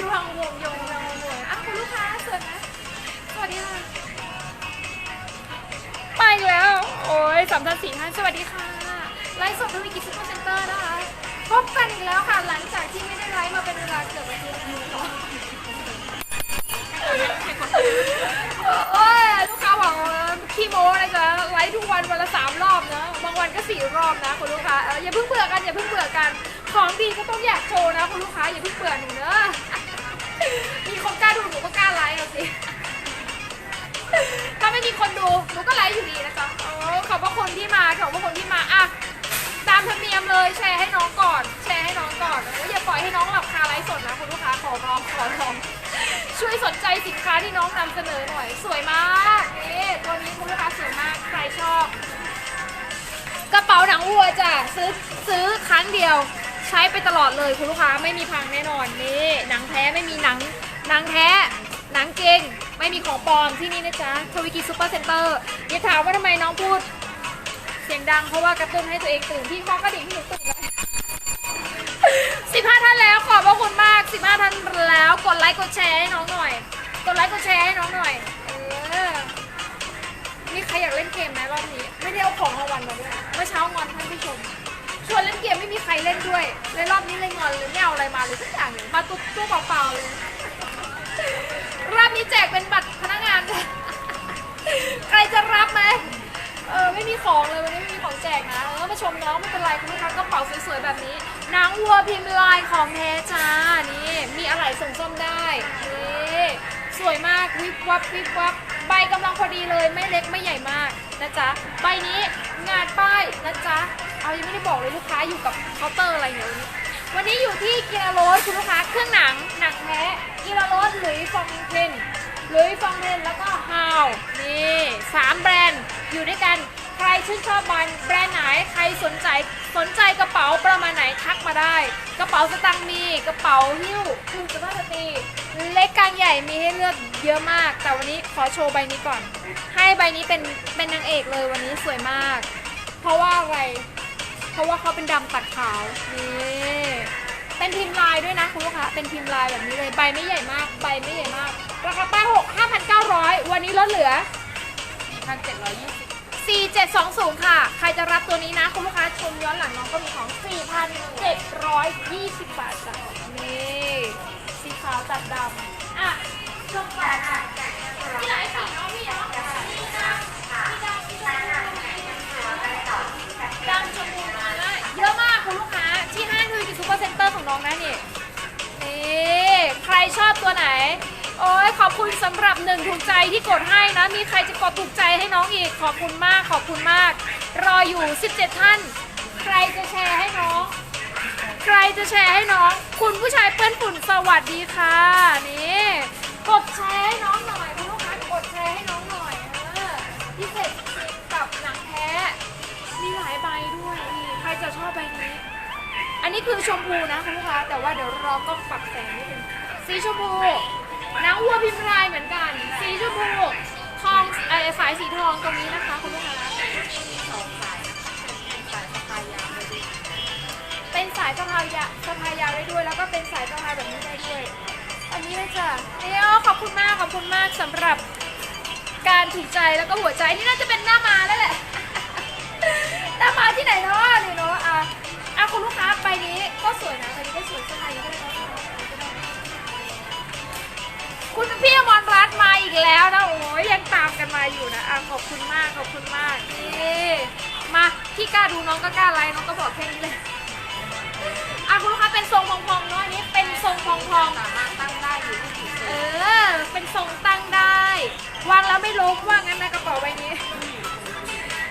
ยู่อยู่ห่างวงยงห่างวงอะคุณลูกค้าสวยไหมสวัสดีค่ะไปอีกแล้ว โอ้ยสามท่านสี่ท่านสวัสดีค่ะ ไลฟ์สดทวีกิจซุปเปอร์เซ็นเตอร์นะคะ พบกันอีกแล้วค่ะ หลังจากที่ไม่ได้ไลฟ์มาเป็นเวลาเกือบอาทิตย์แล้วโอ้ยลูกค้าบอกว่าขี้โม้นะจ๊ะไลฟ์ทุกวันวันละสามรอบนะ บางวันก็สี่รอบนะคุณลูกค้าเอออย่าเพิ่งเบื่อกันอย่าเพิ่งเบื่อกัน ของดีก็ต้องอยากโชว์นะคุณลูกค้าอย่าเพิ่งเบื่อหนูเนอะ มีคนกล้าดูหนูก็กล้าไลฟ์เอาสิ ถ้าไม่มีคนดูหนูก็ไลฟ์อยู่ดีนะจ๊ะโอ้ขอบพระคุณที่มาขอบพระคุณที่มาอะตามธรรมเนียมเลยแชร์ให้น้องก่อน แชร์ให้น้องก่อนเอออย่าปล่อยให้น้องหลับคาไลฟ์สดนะคุณลูกค้าขอร้องขอร้องช่วยสนใจสินค้าที่น้องนำเสนอหน่อย สวยมากนี่ตัวนี้คุณลูกค้าสวยมากใครชอบ กระเป๋าหนังวัวจ้ะซื้อซื้อครั้งเดียว ใช้ไปตลอดเลยคุณลูกค้าไม่มีพังแน่นอนนี่หนังแท้ไม่มีหนังหนังแท้ หนังเก่งไม่มีของปลอมที่นี่นะจ๊ะทวิกิซูเปอร์เซ็นเตอร์อย่าถามว่าทำไมน้องพูด เสียงดังเพราะว่ากระตุ้นให้ตัวเองตื่นพี่ข้อกระดิ่งให้หนูตื่นเลยสิบห้าท่านแล้วขอบพระคุณมากสิบห้าท่านแล้วกดไลค์กดแชร์ให้น้องหน่อย กดไลค์กดแชร์ให้น้องหน่อยเออมีใครอยากเล่นเกมไหมรอบนี้ ไม่ได้เอาของรางวัลมาด้วยเมื่อเช้างอนท่านผู้ชม ชวนเล่นเกมไม่มีใครเล่นด้วยเลยรอบนี้เลยงอนเลยไม่เอาอะไรมาเลยทุกอย่างเลยมาตุ๊ตู้เปล่าๆเลย รอบนี้แจกเป็นบัตรพนักงานใครจะรับไหมเออไม่มีของเลยวันนี้ไม่มีของแจกนะเออมาชมน้องไม่เป็นไรคุณลูกค้ากระเป๋าสวยๆแบบนี้นังวัวพิมพ์ลายของแท้จ้านี่มีอะไรส่งส้มได้นี่สวยมากวิบวับวิบวับใบกำลังพอดีเลยไม่เล็กไม่ใหญ่มากนะจ๊ะใบนี้งานป้ายนะจ๊ะ เอายังไม่ได้บอกเลยลูกค้าอยู่กับเคาน์เตอร์อะไรเนี่ยวันนี้วันนี้อยู่ที่กีฬาโรสคุณลูกค้าเครื่องหนังหนังแท้กีฬาโรสหรือฟองเพนหรือฟองเพนแล้วก็ฮาวนี่สามแบรนด์อยู่ด้วยกันใครชื่นชอบแบรนด์แบรนด์ไหนใครสนใจสนใจกระเป๋าประมาณไหนทักมาได้ กระเป๋าสตางค์มีกระเป๋าหิ้วคือสุภาพสตรีเล็กกลางใหญ่มีให้เลือกเยอะมาก แต่วันนี้ขอโชว์ใบนี้ก่อน ให้ใบนี้เป็นเป็นนางเอกเลยวันนี้สวยมาก เพราะว่าอะไร เพราะว่าเขาเป็นดำตัดขาวนี่เป็นพิมพ์ลายด้วยนะคุณลูกค้าเป็นพิมพ์ลายแบบนี้เลยใบไม่ใหญ่มากใบไม่ใหญ่มาก ราคาป้าย6 5,900วันนี้ลดเหลือพันเจ็ดร้อยยี่สิบ4720 ค่ะ ใครจะรับตัวนี้นะ คุณลูกค้าชมย้อนหลังน้องก็มีของ 4,720 บาทจ้ะนี่สีขาวตัดดำอะชมก่อนค่ะที่ไหนสีน้องพี่เนาะ ของน้องนะนี่นี่ใครชอบตัวไหน โอ้ยขอบคุณสำหรับหนึ่งถูกใจที่กดให้นะ มีใครจะกดถูกใจให้น้องอีก ขอบคุณมาก ขอบคุณมาก รออยู่ 17 ท่าน ใครจะแชร์ให้น้อง ใครจะแชร์ให้น้อง คุณผู้ชายเปื้อนฝุ่นสวัสดีค่ะ นี่กดแชร์ให้น้องหน่อยคุณลูกค้ากดแชร์ให้น้องหน่อยเออพิเศษกับหนังแท้ มีหลายใบด้วยนี่ใครจะชอบใบนี้ อันนี้คือชมพูนะคุณลูกค้าแต่ว่าเดี๋ยวรอกล้องปรับแสงนิดนึงสีชมพูนังวัวพิมพ์ลายเหมือนกัน สีชมพูทองเออสายสีทองตรงนี้นะคะคุณลูกค้าสองสายสายสะพายยาวเลยดิเป็นสายสะพายยาสะพายยาวได้ด้วย แล้วก็เป็นสายสะพายแบบนี้ได้ด้วย อันนี้เลยจ้ะเอ้ยขอบคุณมากขอบคุณมากสำหรับการถูกใจแล้วก็หัวใจนี่น่าจะเป็นหน้ามาแล้วแหละหน้ามาที่ไหนเนาะนี่เนาะะคุณลูกค้าใบนี้ก็สวยนะใบนี้ก็สวยสะพายก็ได้เนาะคุณพี่อมรรัตน์มาอีกแล้วนะโอ้ยยังตามกันมาอยู่นะอะขอบคุณมากขอบคุณมากนี่มาพี่กล้าดูน้องก็กล้าไลค์น้องก็บอกแค่นี้เลยอะคุณลูกค้าเป็นทรงพองๆเนาะอันนี้เป็นทรงพองๆสามารถตั้งได้อยู่ที่กี่เออ เป็นทรงตั้งได้ วางแล้วไม่ล้มว่างั้นในกระเป๋าใบนี้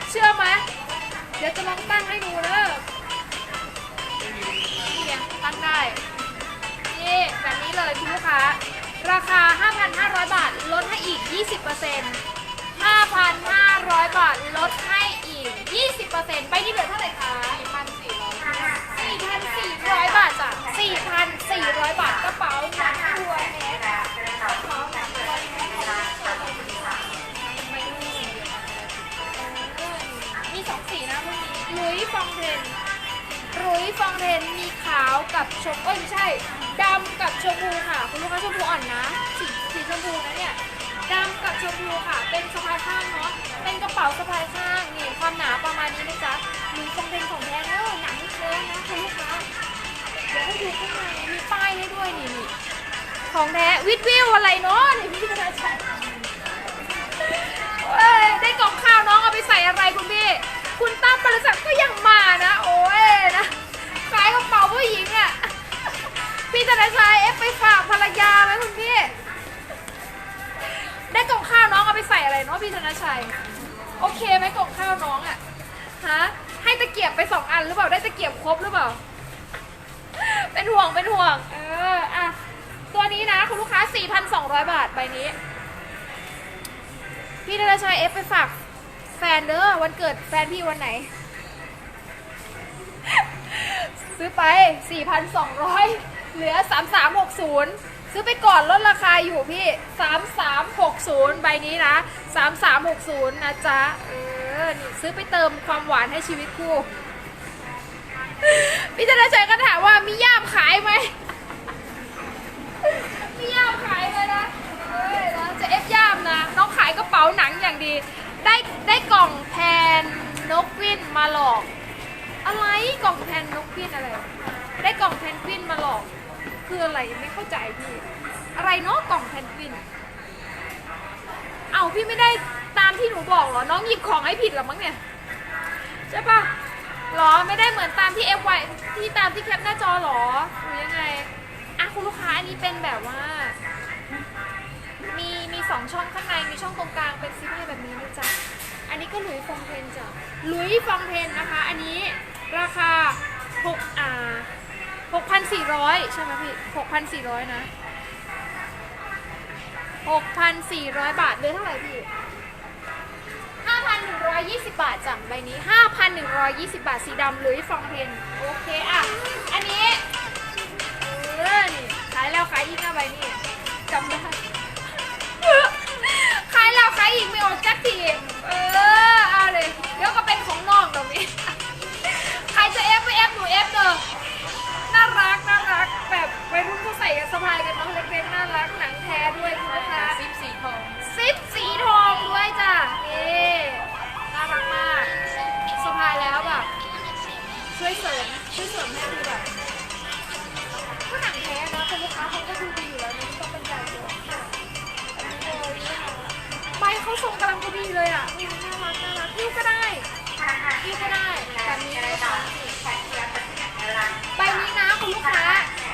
เชื่อไหมเดี๋ยวจะลองตั้งให้ดู ตั้งได้ นี่แบบนี้เลยคุณลูกค้า ราคา 5,500 บาท ลดให้อีก 20% 5,500 บาท ลดให้อีก 20%ไปที่เหลือเท่าไหร่คะสี่พันสี่ร้อย4,400 บาทจ้ะ4,400 บาท ชมเอ้ยไม่ใช่ดำกับชมพูค่ะ คุณลูกค้าชมพูอ่อนนะสีสีชมพูนะเนี่ยดำกับชมพูค่ะ เป็นสะพายข้างเนาะเป็นกระเป๋าสะพายข้างนี่ความหนาประมาณนี้นะจ๊ะมีทรงเป็นของแท้เนอะหนังแท้นะคุณลูกค้าเดี๋ยวให้ดูข้างในมีป้ายให้ด้วยนี่นี่ของแท้วิดวิวอะไรเนาะนี่พี่ธนาชัยเอ้ยได้กล่องข้าวน้องเอาไปใส่อะไรคุณพี่ คุณตั้มบริษัทก็ยังมานะ โอ้ยนะขายกระเป๋าผู้หญิงอะ่ะ พี่ธนาชัยเอฟไปฝากภรรยาไหมคุณพี่ ได้กล่องข้าวน้องเอาไปใส่อะไรเนาะพี่ธนาชัย โอเคไหมกล่องข้าวน้องอะ่ะ ฮะ ให้ตะเกียบไปสองอันหรือเปล่า ได้ตะเกียบครบหรือเปล่า เป็นห่วง เป็นห่วง เออ อะ ตัวนี้นะ คุณลูกค้า 4,200 บาทใบนี้ พี่ธนชัยเอฟไปฝากแฟนเด้อวันเกิดแฟนพี่วันไหน ซื้อไป 4,200 เหลือ 3360 ซื้อไปก่อนลดราคาอยู่พี่ 3360 ใบนี้นะ 3360 นะจ๊ะ เออ นี่ซื้อไปเติมความหวานให้ชีวิตคู่พี่ธนชัยก็ ที่ตามที่แคปหน้าจอหรอหรือยังไงอะคุณลูกค้าอันนี้เป็นแบบว่า มีมีสองช่องข้างในมีช่องตรงกลางเป็นซิปให้แบบนี้นะจ๊ะอันนี้ก็หลุยฟองเพนจ้ะหลุยฟองเพนนะคะ อันนี้ราคาหกอ่าหกพันสี่ร้อยใช่ไหมพี่หกพันสี่ร้อยนะหกพันสี่ร้อยบาทเลยเท่าไหร่พี่ 120 บาทจังใบนี้ 5,120 บาทสีดำหรือฟองเพนโอเคอะ อันนี้เออนี่ขายแล้วขายอีกนะใบนี้จำได้ขายแล้วขายอีกไม่ออกจักทีเออเอาเลยเดี๋ยวก็เป็นของน้องตรงนี้ใครจะเอฟไปเอฟหนูเอฟเด้อ ยิ้ก็ได้แบบนี้นะคะใบนี้นะคุณลูกค้า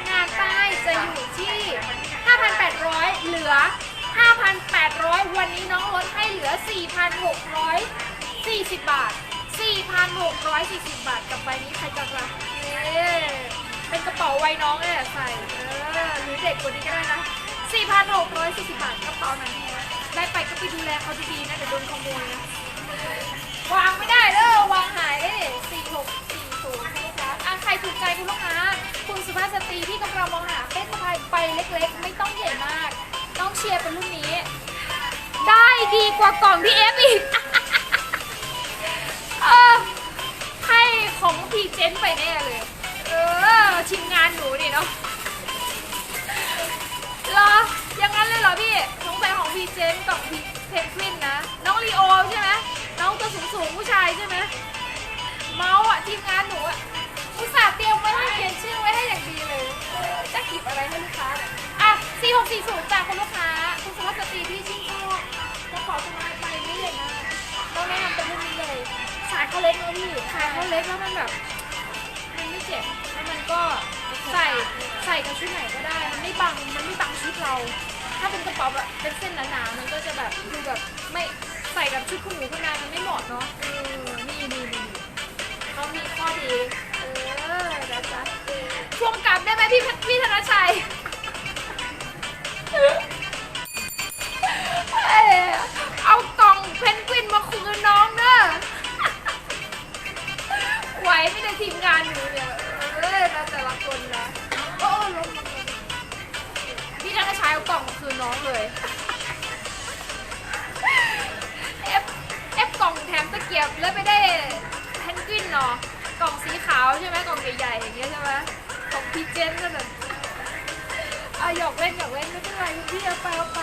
งานป้ายจะอยู่ที่ 5,800 เหลือ 5,800 วันนี้น้องลดให้เหลือ 4,640 บาท 4,640 บาทกับใบนี้ใครจะรับเย้เป็นกระเป๋าไวัยน้องเนี่ยใส่เออหรือเด็กกว่านี้ก็ได้นะ 4,640 บาทกระเป๋านังแท้ได้ไปก็ไปดูแลเขาดีๆนะเดี๋ยวโดนขโมยนะ วางไม่ได้เด้อวางหายได้สี่หกสี่ศูนย์คุณลูกค้าอะใครถูกใจคุณลูกค้า คุณสุภาพสตรีที่กำลังมองหาเป้สะพายไปเล็กๆ ไม่ต้องใหญ่มาก ต้องเชียร์เป็นรุ่นนี้ ได้ดีกว่ากล่องที่เอฟอีกเออให้ของพีเจนไปแน่เลย เออทีมงานหนูนี่เนาะเหรออย่างนั้นเลยเหรอพี่สงสัยของพีเจนกับพีเพนกวินนะ น้องลีโอใช่ไหม น้องตัวสูงสูงๆผู้ชายใช่ไหมเมาส์อะทีมงานหนูอะอุตส่าห์เตรียมไว้ให้เขียนชื่อไว้ให้อย่างดีเลย จะหยิบอะไรให้ลูกค้าเนี่ยอะ4640จากคุณลูกค้า คุณสุภาพสตรีที่ชื่นชอบกระเป๋าสบายไปไม่ใหญ่มากต้องแนะนำเป็นรุ่นนี้เลยสายเขาเล็กนะพี่สายเขาเล็กแล้วมันแบบ มันไม่เจ็บแล้วมันก็ใส่ใส่กับชุดไหนก็ได้ มันไม่บังมันไม่บังชุดเรา ถ้าเป็นกระเป๋าแบบเป็นเส้นหนาๆมันก็จะแบบดูแบบไม่ใส่กับชุดคุณหนูคุณนายมั นาะเออนี่นี่นี่เขามีข้อดี เออนะจ๊ะทวงกลับได้ไหมพี่พี่ธนชัยเอ้ยเอากล่องเพนกวินมาคืนน้องเด้อไหวไม่ได้ทีมงานหนูเนี่ยเออนะแต่ละคนนะโอ้ลงมาพี่ธนชายเอากล่องมาคืนน้องเลย อฟกล่องแถมตะเกียบแล้วไปได้เพนกวินเนาะกล่องสีขาวใช่ไหมกล่องใหญ่ๆอย่างเงี้ยใช่ไหมของพี่เจนก็แบบเอาหยอกเล่นหยอกเล่นไม่เป็นไรพี่เอาไปเอาไป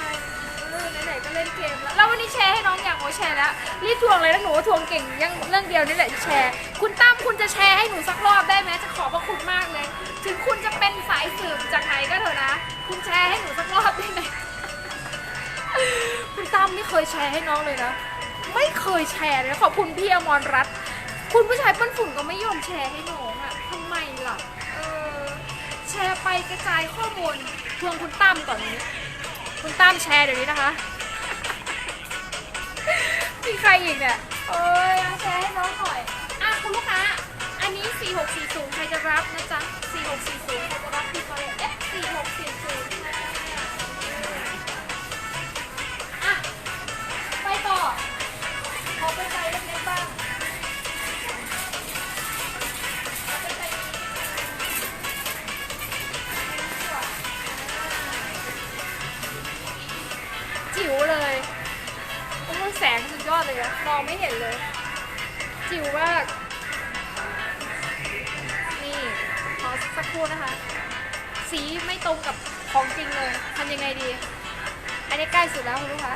ไหนๆก็เล่นเกมแล้วแล้ววันนี้แชร์ให้น้องอย่างโอแชร์แล้วรีบทวงเลยนะหนูทวงเก่งยังเรื่องเดียวนี่แหละที่แชร์ คุณตั้มคุณจะแชร์ให้หนูสักรอบได้ไหมจะขอบพระคุณมากเลย ถึงคุณจะเป็นสายสืบจากไหนก็เถอะนะ คุณแชร์ให้หนูสักรอบได้ไหมคุณตั้มไม่เคยแชร์ให้น้องเลยนะ ไม่เคยแชร์เลยขอบคุณพี่อมรรัตน์คุณผู้ชายเปิ้ลฝุ่นก็ไม่ยอมแชร์ให้น้องอะทำไมล่ะเออแชร์ไปกระจายข้อมูลทวงคุณตั้มก่อนนี้ คุณตั้มแชร์เดี๋ยวนี้นะคะมีใครอีกเนี่ยเอ้ยเอาแชร์ให้น้องหน่อยอะคุณลูกค้าอันนี้ 4640 ใครจะรับนะจ๊ะ 4640 อดเลยอะมองไม่เห็นเลย จิ๋วมาก นี่ขอสักครู่นะคะ สีไม่ตรงกับของจริงเลยทำยังไงดี อันนี้ใกล้สุดแล้วคุณลูกค้า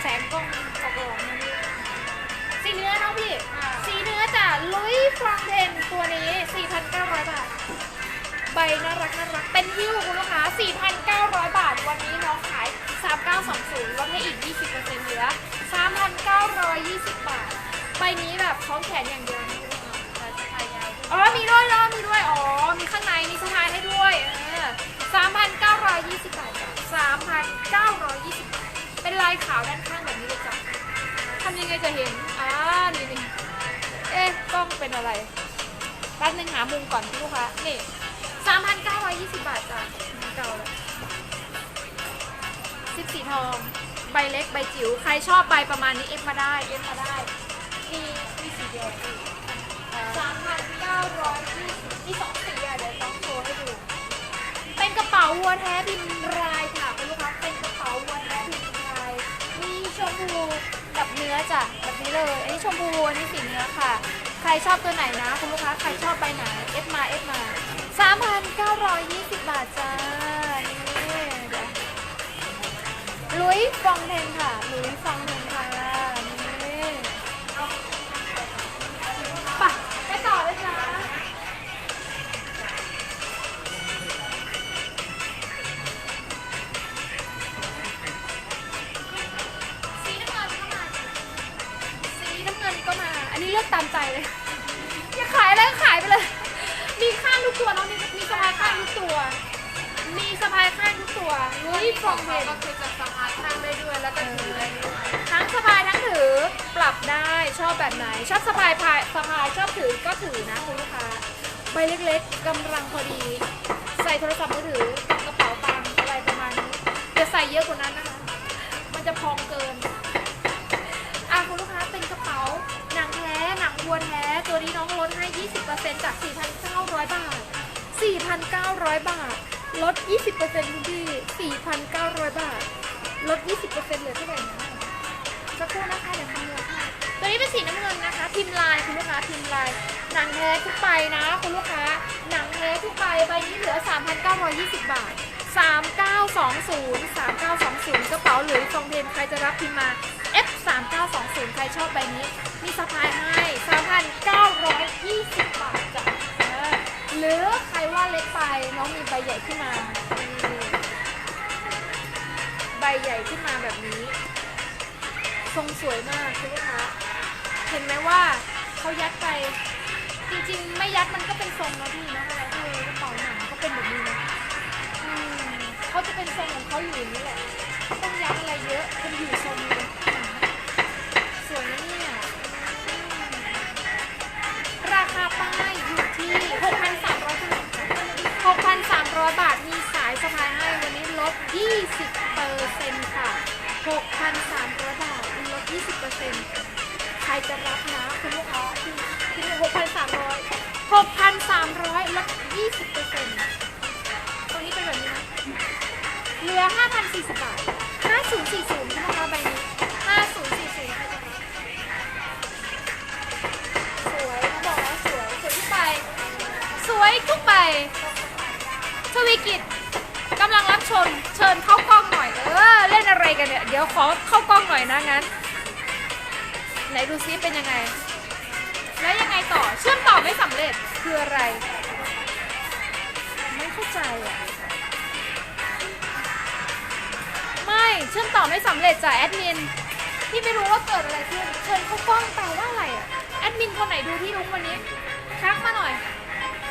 แสงกล้องตกลงนะพี่สีเนื้อเนาะพี่ สีเนื้อจ้ะลุยฟรองเทนตัวนี้ 4,900 บาท ใบน่ารักน่ารัก เป็นฮิ้วคุณลูกค้า 4,900 บาท วันนี้น้องขาย 3920ลดให้อีก 20%เหลือ 3,920 บาท ใบนี้แบบคล้องแขนอย่างเดียวนะคุณค้าแต่สะพายยาวอ๋อ มีด้วยเหรอมีด้วย อ๋อ มีข้างในมีสะพายให้ด้วยเออ3,920 บาทจ้ะ3,920 บาท เป็นลายขาวด้านข้างแบบนี้เลยจ้ะทำยังไงจะเห็น อ่า นี่นี่เอ๊ะกล้องเป็นอะไรแป๊บนึงหามุมก่อนคุณลูกค้า นี่3,920 บาทจ้ะมันเก่าแล้วสิบสีทอง ใบเล็กใบจิ๋วใครชอบใบประมาณนี้เอฟมาได้เอฟมาได้มีมีสีเดียวสามพันเก้าร้อยยี่สิบมีสองสีอะเดี๋ยวต้องโชว์ให้ดู เป็นกระเป๋าวัวแท้พิมพ์ลายค่ะคุณลูกค้าเป็นกระเป๋าวัวแท้พิมพ์ลาย มีชมพูกับเนื้อจ้ะแบบนี้เลย อันนี้ชมพูอันนี้สีเนื้อค่ะ ใครชอบตัวไหนนะคุณลูกค้าใครชอบใบไหนเอฟมาเอฟมาสามพันเก้าร้อยยี่สิบบาทจ้า ลุยฟองเทนค่ะลุยฟองเทนค่ะนี่ไปไปต่อเลยจ้าสีน้ำเงินก็มาสีน้ำเงินก็มา อันนี้เลือกตามใจเลยอยากขายอะไรก็ขายไปเลย มีข้างทุกตัวเนาะมีมีสะพายข้างทุกตัว มีสะพายข้างทุกตัวลุยฟองเพน ก็คือจะสะพายข้างได้วยแล้วก็ถือได้ด้วยทั้งสะพายทั้งถือปรับได้ชอบแบบไหน ชอบสะพายพายสะพายชอบถือก็ถือนะคุณลูกค้าใบเล็กๆกำลังพอดี ใส่โทรศัพท์มือถือกระเป๋าตังค์อะไรประมาณนี้อย่าใส่เยอะกว่านั้นนะคะ มันจะพองเกินอะคุณลูกค้าเป็นกระเป๋าหนังแท้หนังวัวแท้ตัวนี้น้องลดให้ 20%จาก 4,900 บาท 4,900 บาทลด 20%คุณพี่ 4,900 บาท ลด 20%เหลือเท่าไหร่นะสักครู่นะคะเดี๋ยวคำนวณให้ตัวนี้เป็นสีน้ำเงินนะคะ พิมพ์ลายคุณลูกค้าพิมพ์ลาย หนังแท้ทุกใบนะคุณลูกค้า หนังแท้ทุกใบใบนี้เหลือ 3,920 บาท 3920 3920 กระเป๋าหรือฟองเพนใครจะรับพิมพ์มา F 3920 ใครชอบใบนี้ มีสะพายให้3,920 บาทจ้ะเออหรือใครว่าเล็กไปน้องมีใบใหญ่ขึ้นมา ใบใหญ่ขึ้นมาแบบนี้ ทรงสวยมากคุณลูกค้าเห็นไหมว่าเขายัดไป จริงๆ ไม่ยัดมันก็เป็นทรงนะพี่นะคะเออกระเป๋าหนังก็เป็นแบบนี้นะอืมเขาจะเป็นทรงของเขาอยู่นี้แหละต้องยัดอะไรเยอะเป็นอยู่ทรงนัง ยี่สิบเปอร์เซ็นต์ตรงนี้เป็นแบบนี้นะเหลือห้าพันสี่สิบบาทห้าศูนย์สี่ศูนย์นะคะใบนี้ห้าศูนย์สี่ศูนย์ครจะสวยเขาบอกว่าสวย สวยทุกใบ สวยทุกใบชวีกิจกำลังรับชม เชิญเข้ากล้องหน่อย เออ เล่นอะไรกันเนี่ย เดี๋ยวขอเข้ากล้องหน่อยนะงั้น ไหนดูซิเป็นยังไง แล้วยังไงต่อ เชื่อมต่อไม่สำเร็จคืออะไร เข้าใจอะ ไม่เชื่อมต่อไม่สำเร็จจ้ะแอดมินที่ไม่รู้ว่าเกิดอะไรขึ้นเชิญเข้ากล้องแปลว่าอะไรอะ แอดมินคนไหนดูที่รุ้งวันนี้ทักมาหน่อย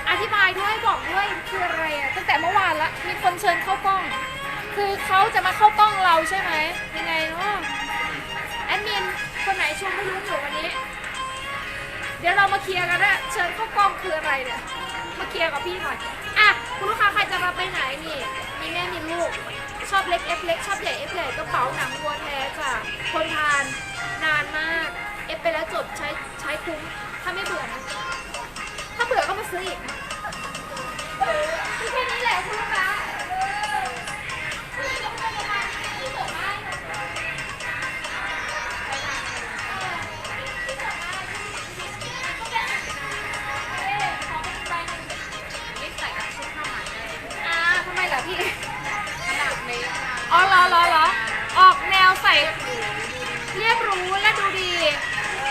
อธิบายด้วยบอกด้วยคืออะไรอะตั้งแต่เมื่อวานละมีคนเชิญเข้ากล้อง คือเขาจะมาเข้ากล้องเราใช่ไหมยังไงเนาะแอดมินคนไหนชมไม่รู้อยู่วันนี้ เดี๋ยวเรามาเคลียร์กันนะเชิญเข้ากล้องคืออะไรเนี่ยมาเคลียร์กับพี่หน่อย ไปไหนนี่มีแม่มีลูก ชอบเล็กเอฟเล็กชอบใหญ่เอฟใหญ่กระเป๋าหนังวัวแท้จ้ะคนทานนานมากเอฟไปแล้วจบใช้ใช้คุ้มถ้าไม่เบื่อนะ ถ้าเบื่อก็มาซื้ออีกนะแค่นี้แหละคุณลูกค้า อ๋อเหรอเหรอเหรอออกแนวใส่ เรียบรู้และดูดี เอ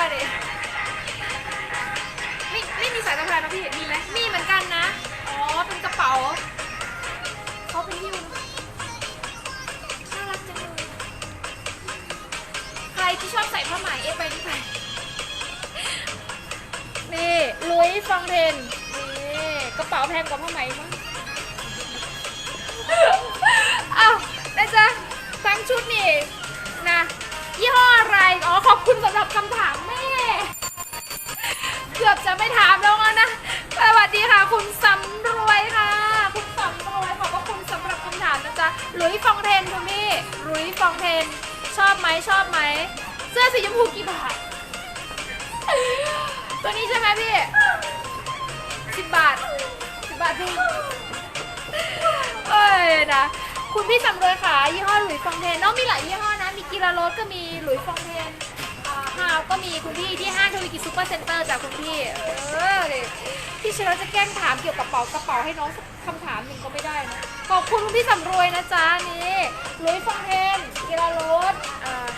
อดิไม่ไม่มีสายสะพายนะพี่ มีไหมมีเหมือนกันนะ อ๋อ เป็นกระเป๋าเขาเป็นฮิ้วน่ารักจังเลย ใครที่ชอบใส่ผ้าไหมเอฟไปที่ไหนนี่ลุยฟองเทนนี่กระเป๋าแพงกว่าผ้าไหมมั้ง อ้าว นะจ๊ะทั้งชุดนี่นะยี่ห้ออะไร อ๋อ ขอบคุณสำหรับคำถามแม่ เกือบจะไม่ถามแล้วนะ สวัสดีค่ะ คุณสำรวยค่ะ คุณสำรวยขอบพระคุณสำหรับคำถามนะจ๊ะหลุยฟองเทนคุณพี่หลุยฟองเทน ชอบไหมชอบไหม เสื้อสีชมพูกี่บาท ตัวนี้ใช่ไหมพี่สิบบาทสิบบาทพี่เอ้ยนะ คุณพี่สำรวยค่ะยี่ห้อหลุยส์ฟองเทนน้องมีหลายยี่ห้อนะ มีกีฬาโรสก็มีหลุยส์ฟองเทนฮาวก็มีคุณพี่ที่ห้างทวีกิจซูเปอร์เซ็นเตอร์จากคุณพี่ เออพี่เชิญจะแกล้งถามเกี่ยวกับกระเป๋ากระเป๋าให้น้องคำถามหนึ่งก็ไม่ได้นะ ขอบคุณคุณพี่สำรวยนะจ๊ะนี่หลุยส์ฟองเทนกีฬาโรส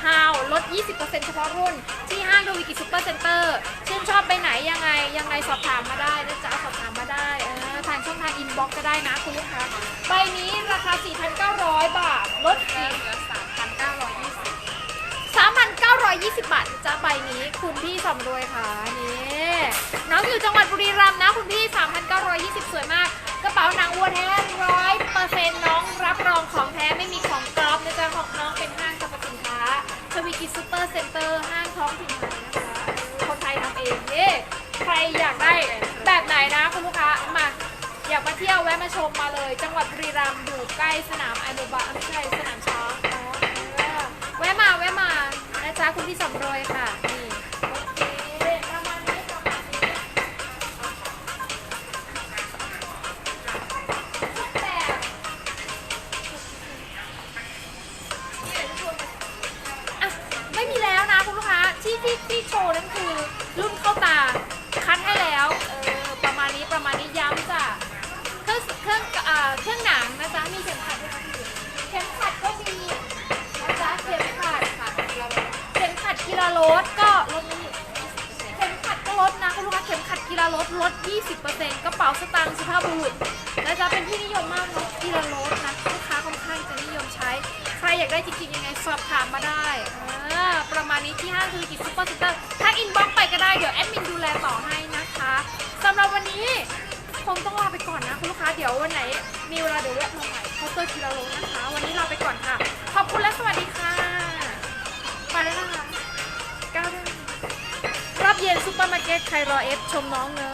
ฮาวลด 20%เฉพาะรุ่น ที่ห้างทวีกิจซูเปอร์เซ็นเตอร์ชื่นชอบไปไหนยังไงยังไงสอบถามมาได้นะจ๊ะสอบถามมาได้ ทางช่องทางอินบ็อกก็ได้นะคุณลูกค้าใบนี้ราคา 4,900 บาท ลดอีกเหลือสามพันเก้าร้อยยี่สิบ3,920 บาทจ้าใบนี้คุณพี่สำรวยค่ะนี่น้องอยู่จังหวัดบุรีรัมย์นะคุณพี่ 3,920 สวยมาก กระเป๋าหนังวัวแท้ร้อยเปอร์เซ็นต์น้องรับรองของแท้ไม่มีของกรอบนะจ๊ะของน้องเป็นห้างสรรพสินค้าชวีกิซูเปอร์เซ็นเตอร์ห้างท้องถิ่นไทยนะคะคนไทยทำเองเย่ใครอยากได้แบบไหนนะคุณลูกค้ามา อยากมาเที่ยวแวะมาชมมาเลย จังหวัดบุรีรัมย์อยู่ใกล้สนามอโนบะไม่ใช่สนามช้างเนาะเออแวะมาแวะมานะจ๊ะคุณพี่สำรวยค่ะนี่โอเคประมาณนี้ประมาณนี้รูปแบบอะไม่มีแล้วนะคุณลูกค้าที่ที่ที่โชว์นั่นคือรุ่นเข้าตา ข็มขัดก็มีนะจ๊ะเข็มขัดค่ะเข็มขัดกีฬารสก็ลดนี่เข็มขัดก็ลดนะคุณลูกค้าเข็มขัดกีฬารสลด 20%กระเป๋าสตางค์สุภาพบุรุษนะจ๊ะเป็นที่นิยมมากเนาะกีฬารสนะลูกค้าค่อนข้างจะนิยมใช้ ใครอยากได้จริงๆยังไงสอบถามมาได้อ่าประมาณนี้ที่ห้างธุรกิจซุปเปอร์ซ็นเตอร์ถ้าอินบ็อกไปก็ได้เดี๋ยวแอดมินดูแลต่อให้นะคะสำหรับวันนี้คงต้องลาไปก่อนนะคุณลูกค้าเดี๋ยววันไหนมีเวลาเดี๋ยวแวะมาใหม่าน์เตอร์ทีละโลนะคะ วันนี้ลาไปก่อนค่ะ ขอบคุณและสวัสดีค่ะ ไปแล้วนะคะก้าวด้รอบเย็นซุปเปอร์มาร์เก็ตไครรอเอฟชมน้องเนอ